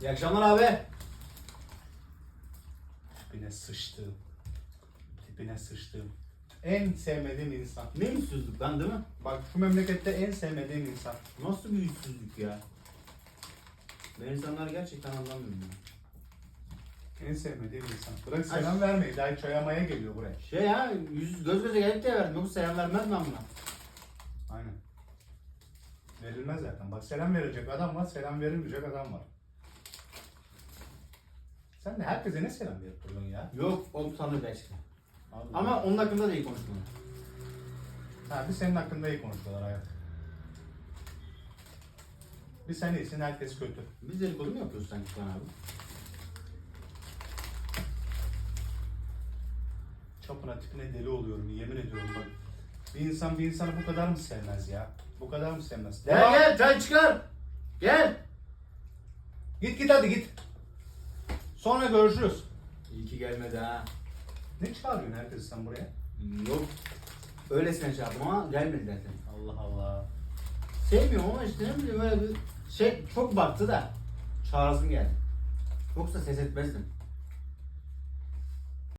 İyi akşamlar abi. Tipine sıçtığım. Tipine sıçtığım. En sevmediğim insan. Ne yüzsüzlük lan değil mi? Bak şu memlekette en sevmediğim insan. Nasıl bir yüzsüzlük ya? Ben insanları gerçekten anlamıyorum ya. En sevmediğim insan. Bırak selam vermeyi. Daha çayamaya geliyor buraya. Şey ya yüz göz göze gelip de verdim. Yoksa selam vermez mi amına? Aynen. Verilmez zaten. Bak selam verecek adam var, selam verilmeyecek adam var. Sen de herkese ne selam verip durdun ya? Yok o tanır gerçekten. Allah. Ama onun hakkında da iyi konuşmalı. Ha, bir senin hakkında iyi konuşuyorlar hayat. Bir sen iyisin, herkes kötü. Biz dedikodu mu yapıyoruz sanki şu an abi? Çapına tipine deli oluyorum, yemin ediyorum bak. Bir insan bir insanı bu kadar mı sevmez ya? Bu kadar mı sevmez? Gel Devam. gel çay çıkar. Gel. Git git hadi git. Sonra görüşürüz. İyi ki gelmedi ha. Ne çağırıyorsun herkesi sen buraya? Yok. Öylesine çağırdım ama gelmedi zaten. Allah Allah. Sevmiyorum ama işte ne bileyim böyle bir şey çok baktı da çağırasım geldi. Yoksa ses etmezdim.